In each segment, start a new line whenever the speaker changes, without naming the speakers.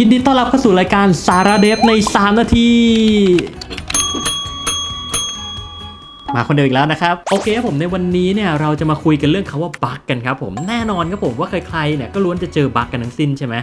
ยินดีต้อนรับเข้าสู่รายการสาระเดฟใน 3 นาที มาคนเดียวอีกแล้วนะครับ โอเคครับผมในวันนี้เนี่ยเราจะมาคุยกันเรื่องคาว่าบั๊กกันครับผมแน่นอนครับผมว่าใครๆเนี่ยก็ล้วนจะเจอบั๊กกันทั้งสิ้นใช่ไหม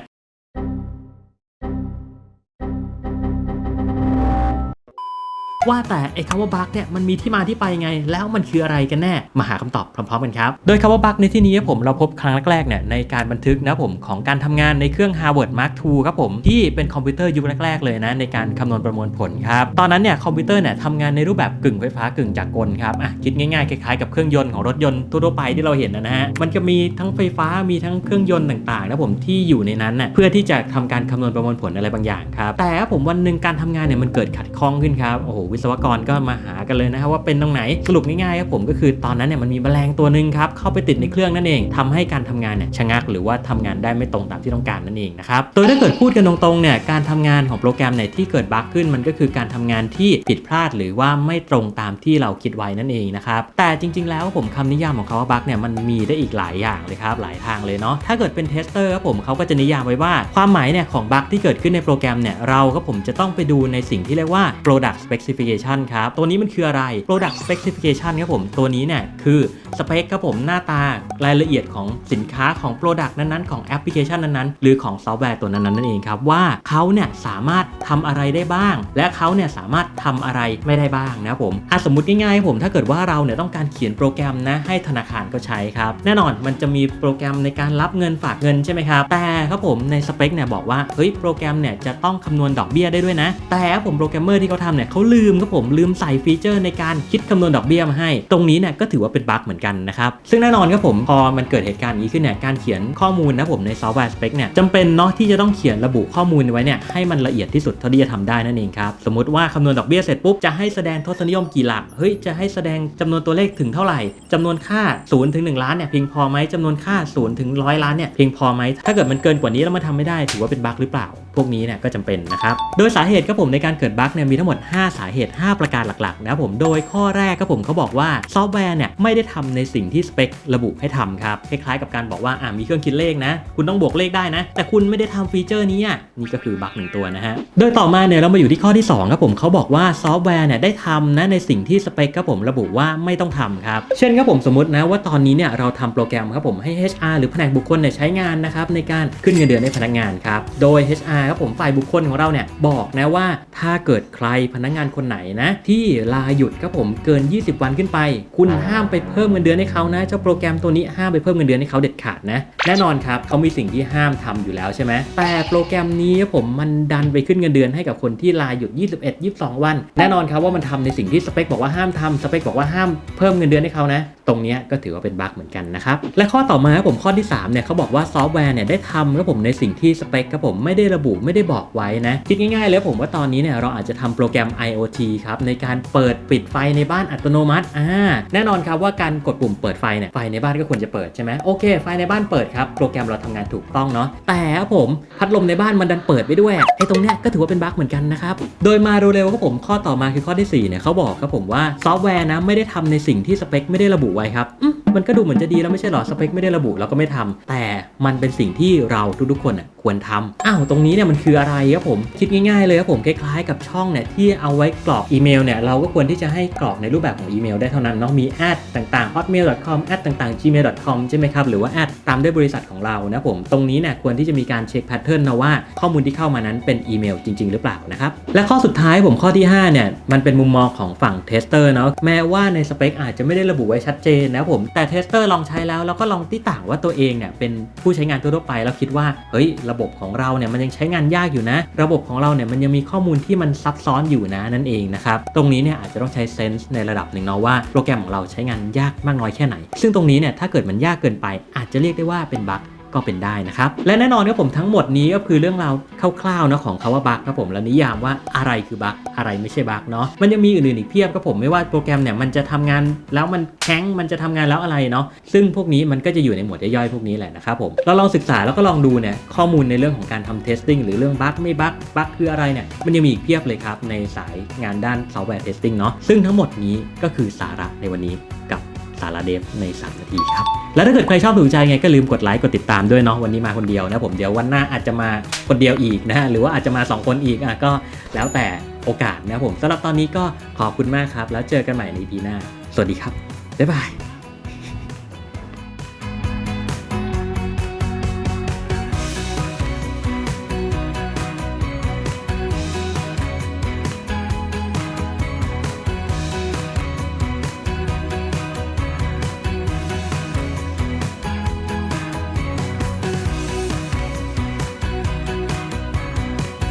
ว่าแต่ไอ้คำว่าบั๊กเนี่ยมันมีที่มาที่ไปไง แล้วมันคืออะไรกันแน่มาหาคำตอบพร้อมๆกันครับ โดยคำว่าบั๊กในที่นี้ผมเราพบครั้งแรกๆเนี่ยในการบันทึกนะผมของการทำงานในเครื่อง Harvard Mark II ครับผมที่เป็นคอมพิวเตอร์ยุคแรกๆเลยนะในการคำนวณประมวลผลครับตอนนั้นเนี่ยคอมพิวเตอร์เนี่ยทำงานในรูปแบบกึ่งไฟฟ้ากึ่งจักรกลครับอะคิดง่ายๆคล้ายๆกับเครื่องยนต์ของรถยนต์ทั่วไปที่เราเห็นนะฮะมันจะมีทั้งไฟฟ้ามีทั้งเครื่องยนต์ต่างๆนะผมที่อยู่ในนั้นน่ะเพื่อที่จะทำการคำนวณประมวลผลอะไรบางอย่างครับแต่ผมวันหนึ่งการทำงานเนี่ยมันเกิดขัดข้องขึ้นครับโอ้โหวิศวกรก็มาหากันเลยนะครับว่าเป็นตรงไหนสรุปง่ายๆครับผมก็คือตอนนั้นเนี่ยมันมีแมลงตัวหนึ่งครับเข้าไปติดในเครื่องนั่นเองทำให้การทำงานเนี่ยชะงักหรือว่าทำงานได้ไม่ตรงตามที่ต้องการนั่นเองนะครับโดยถ้าเกิดพูดกันตรงๆเนี่ยการทำงานของโปรแกรมไหนที่เกิดบั๊กขึ้นมันก็คือการทำงานที่ผิดพลาดหรือว่าไม่ตรงตามที่เราคิดไว้นั่นเองนะครับแต่จริง ๆ แล้วผมคำนิยามของเขาว่าบั๊กเนี่ยมันมีได้อีกหลายอย่างเลยครับหลายทางเลยเนาะถ้าเกิดเป็นเทสเตอร์ครับผมเขาก็จะนิยามไว้ว่าความหมายเนี่ยของบั๊กที่เกิดขึ้นในโปรแกรมเนี่ยเราก็ผมจะต้องไปดูในสิ่งที่เรียกว่า product specification ครับ ตัวนี้มันคืออะไร product specification ครับผม ตัวนี้เนี่ยคือสเปคครับผมหน้าตารายละเอียดของสินค้าของ product นั้นๆ ของแอปพลิเคชันนั้นๆ หรือของซอฟต์แวร์ตัวนั้น ๆ นั่นเองครับ ว่าเขาเนี่ยสามารถทำอะไรได้บ้าง และเขาเนี่ยสามารถทำอะไรไม่ได้บ้างนะครับผมอะสมมติง่ายๆผมถ้าเกิดว่าเราเนี่ยต้องการเขียนโปรแกรมนะให้ธนาคารก็ใช้ครับ แน่นอนมันจะมีโปรแกรมในการรับเงินฝากเงินใช่ไหมครับ แต่ครับผมในสเปคเนี่ยบอกว่าเฮ้ยโปรแกรมเนี่ยจะต้องคำนวณดอกเบี้ยได้ด้วยนะ แต่ผมโปรแกรมเมอร์ที่เขาทำเนี่ยเขาลืมครับผมลืมใส่ฟีเจอร์ในการคิดคำนวณดอกเบี้ยมาให้ ตรงนี้เนี่ยก็ถือว่าเป็นบั๊กเหมือนกันนะครับ ซึ่งแน่นอนครับผมพอมันเกิดเหตุการณ์นี้ขึ้นเนี่ยการเขียนข้อมูลนะผมในซอฟต์แวร์สเปคเนี่ยจำเป็นเนาะที่จะต้องเขียนระบุข้อมูลไว้เนี่ยให้มันละเอียดที่สุดเท่าที่จะทำได้นั่นเองครับสมมติว่าคำนวณดอกเบี้ยเสร็จปุ๊บจะให้แสดงทศนิยมกี่หลักเฮ้ยจะให้แสดงจำนวนตัวเลขถึงเท่าไหร่จำนวนค่า0ูนย์ถึงหล้านเนี่ยเพียงพอไหมจำนวนค่า0ูนย์ถึงร้อยล้านเนี่ยเพียงพอไหมถ้าเกิดมันเกินกว่านี้แล้วมันทำไม่ได้ถือว่าเป็นบั๊กหรือเปล่า พวกนี้เนี่ยก็จำเป็นนะครับโดยสาเหตุครับผมในการเกิดบั๊กเนี่ยมีทั้งหมด 5 สาเหตุ5 ประการหลักๆนะครับผมโดยข้อแรกครับผมเขาบอกว่าซอฟต์แวร์เนี่ยไม่ได้ทำในสิ่งที่สเปคระบุให้ทำครับคล้ายๆกับการบอกว่าอ่ามีเครื่องคิดเลขนะ คุณต้องบวกเลขได้นะ แต่คุณไม่ได้ทำฟีเจอร์นี้อะนี่ก็คือบั๊กหนึ่งตัวนะฮะโดยต่อมาเนี่ยเรามาอยู่ที่ข้อที่2ครับผมเขาบอกว่าซอฟต์แวร์เนี่ยได้ทำนะในสิ่งที่สเปคครับผมระบุว่าไม่ต้องทำครับเช่นครับผมสมมตินะว่าตอนนี้เนี่ยเราทำโปรแกรมครับผมให้ HR หรือแผนกบุคคลเนี่ยใช้งานนะครับในการขึ้นเงินเดือนให้พนักงานครับโดย HR ครับผมฝ่ายบุคคลของเราเนี่ยบอกนะว่าถ้าเกิดใครพนักงานคนไหนนะ ที่ลาหยุดครับผมเกิน 20 วันขึ้นไป คุณห้ามไปเพิ่มเงินเดือนให้เขานะเจ้าโปรแกรมตัวนี้ห้ามไปเพิ่มเงินเดือนให้เขาเด็ดขาดนะแน่นอนครับเขามีสิ่งที่ห้ามทำอยู่แล้วใช่ไหมแต่โปรแกรมนี้ครับผมมันดันไปขึ้นเงินเดือนให้กับคนที่ลาหยุด 21 22 วัน แน่นอนครับว่ามันทำในสิ่งที่สเปคบอกว่าห้ามทำสเปคบอกว่าห้ามเพิ่มเงินเดือนให้เขานะ ตรงเนี้ยก็ถือว่าเป็นบั๊กเหมือนกันนะครับและข้อต่อมาครับผมข้อที่3เนี่ยเขาบอกว่าซอฟต์แวร์เนี่ยได้ทำครับผมในสิ่งที่สเปคครับผมไม่ได้ระบุไม่ได้บอกไว้นะคิดง่ายๆเลยผมว่าตอนนี้เนี่ยเราอาจจะทำโปรแกรม IoT ครับในการเปิดปิดไฟในบ้านอัตโนมัติอ่าแน่นอนครับว่าการกดปุ่มเปิดไฟเนี่ยไฟในบ้านก็ควรจะเปิดใช่ไหมโอเค ไฟในบ้านเปิดครับโปรแกรมเราทำงานถูกต้องเนาะแต่ครับผมพัดลมในบ้านมันดันเปิดไปด้วยไอ้ตรงเนี้ยก็ถือว่าเป็นบั๊กเหมือนกันนะครับโดยมาเร็วๆครับผมข้อต่อมาคือข้อที่4เนี่ยเขาบอกครับผมว่าซอฟต์แวร์นะไม่ได้ทำในสิ่งที่สเปคไม่ได้ระบุไว้ครับ มันก็ดูเหมือนจะดีแล้วไม่ใช่หรอสเปคไม่ได้ระบุเราก็ไม่ทำแต่มันเป็นสิ่งที่เราทุกๆคนอะควรทำอ้าวตรงนี้เนี่ยมันคืออะไรครับผมคิดง่ายๆเลยครับผมคล้ายๆกับช่องเนี่ยที่เอาไว้กรอกอีเมลเนี่ยเราก็ควรที่จะให้กรอกในรูปแบบของอีเมลได้เท่านั้นเนาะมีแอดต่าง ๆ hotmail.com แอดต่างๆ gmail.com ใช่ไหมครับหรือว่าแอดตามด้วยบริษัทของเรานะผมตรงนี้เนี่ยควรที่จะมีการเช็คแพทเทิร์นนะว่าข้อมูลที่เข้ามานั้นเป็นอีเมลจริง ๆ หรือเปล่านะครับและข้อสุดท้ายผมข้อที่ 5 เนี่ย มันเป็นมุมมองของฝั่งเทสเตอร์เนาะแม้ว่าในสเปคอาจจะไม่ได้ระบุไว้ชัดเจนนะผมแต่เทสเตอร์ลองใช้แล้วแล้วก็ลองติต่างว่าตัวเองเนี่ยเป็นผู้ใช้งานทั่วไปแล้วคิดว่าเฮ้ยระบบของเราเนี่ยมันยังใช้งานยากอยู่นะ ระบบของเราเนี่ยมันยังมีข้อมูลที่มันซับซ้อนอยู่นะนั่นเองนะครับตรงนี้เนี่ยอาจจะต้องใช้เซนส์ในระดับหนึ่งเนาะว่าโปรแกรมของเราใช้งานยากมากน้อยแค่ไหน ซึ่งตรงนี้เนี่ยถ้าเกิดมันยากเกินไปอาจจะเรียกได้ว่าเป็นบั๊ก ก็เป็นได้นะครับ และแน่นอนครับผมทั้งหมดนี้ก็คือเรื่องราวคร่าวๆนะของคาว่าบั๊กครับผมและนิยามว่าอะไรคือบั๊กอะไรไม่ใช่บั๊กเนาะมันยังมีอื่นๆอีกเพียบครับผมไม่ว่าโปรแกรมเนี่ยมันจะทำงานแล้วมันแข็งมันจะทำงานแล้วอะไรเนาะซึ่งพวกนี้มันก็จะอยู่ในหมวดย่อยๆพวกนี้แหละนะครับผมเราลองศึกษาแล้วก็ลองดูเนี่ยข้อมูลในเรื่องของการทำเทสติ้งหรือเรื่องบั๊กไม่บั๊กบั๊กคืออะไรเนี่ยมันยังมีอีกเพียบเลยครับในสายงานด้านซอฟต์แวร์เทสติ้งเนาะซึ่งทั้งหมดนี้ก็คือสาระในวันนี้กับ สาระเดฟใน 3 นาทีครับ แล้วถ้าเกิดใครชอบถูกใจไงก็ลืมกดไลค์กดติดตามด้วยเนาะวันนี้มาคนเดียวนะผมเดี๋ยววันหน้าอาจจะมาคนเดียวอีกนะฮะหรือว่าอาจจะมา 2 คนอีกอะก็แล้วแต่โอกาสนะผมสำหรับตอนนี้ก็ขอบคุณมากครับ แล้วเจอกันใหม่ในปีหน้า สวัสดีครับบ๊ายบาย